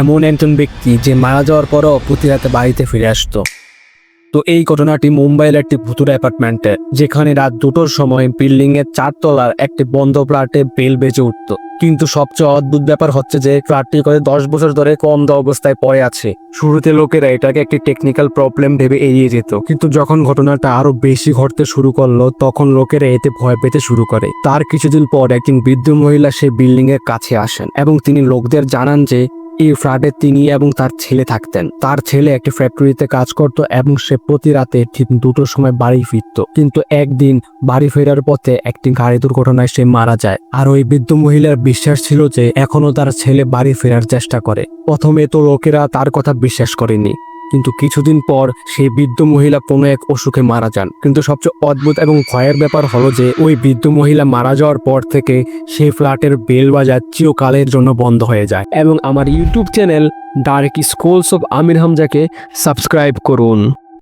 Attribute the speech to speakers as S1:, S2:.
S1: এমন একজন ব্যক্তি যে মারা যাওয়ার পরও প্রতি রাতে বাড়িতে ফিরে আসতো। তো এই ঘটনাটি মুম্বাইয়ের একটি ভুতুর অ্যাপার্টমেন্টে, যেখানে রাত দুটোর সময় বিল্ডিং এর চারতলার একটি বন্ধ ফ্ল্যাটে বেল বেজে উঠত। কিন্তু সবচেয়ে অদ্ভুত ব্যাপার হচ্ছে যে ফ্ল্যাটটি করে দশ বছর ধরে বন্ধ অবস্থায় পড়ে আছে। শুরুতে লোকেরা এটাকে একটি টেকনিক্যাল প্রবলেম ভেবে এড়িয়ে যেত। কিন্তু যখন ঘটনাটা আরও বেশি ঘটতে শুরু করল, তখন লোকেরা এতে ভয় পেতে শুরু করে। তার কিছুদিন পর একজন বৃদ্ধ মহিলা সেই বিল্ডিং এর কাছে আসেন এবং তিনি লোকদের জানান যে এই ফ্ল্যাটে তিনি এবং তার ছেলে থাকতেন। তার ছেলে একটি ফ্যাক্টরিতে কাজ করত এবং সে প্রতি রাতে ঠিক দুটোর সময় বাড়ি ফিরত। কিন্তু একদিন বাড়ি ফেরার পথে একটি গাড়ি দুর্ঘটনায় সে মারা যায়। আর ওই বৃদ্ধ মহিলার বিশ্বাস ছিল যে এখনও তার ছেলে বাড়ি ফেরার চেষ্টা করে। প্রথমে তো লোকেরা তার কথা বিশ্বাস করেনি। কিন্তু কিছুদিন পর সেই বৃদ্ধ মহিলা কোনো এক অসুখে মারা যান। কিন্তু সবচেয়ে অদ্ভুত এবং ভয়ের ব্যাপার হলো যে ওই বৃদ্ধ মহিলা মারা যাওয়ার পর থেকে সেই ফ্ল্যাটের বেল বাজার চিরকালের জন্য বন্ধ হয়ে যায়। এবং আমার YouTube channel dark schools of Amir হামজাকে subscribe করুন।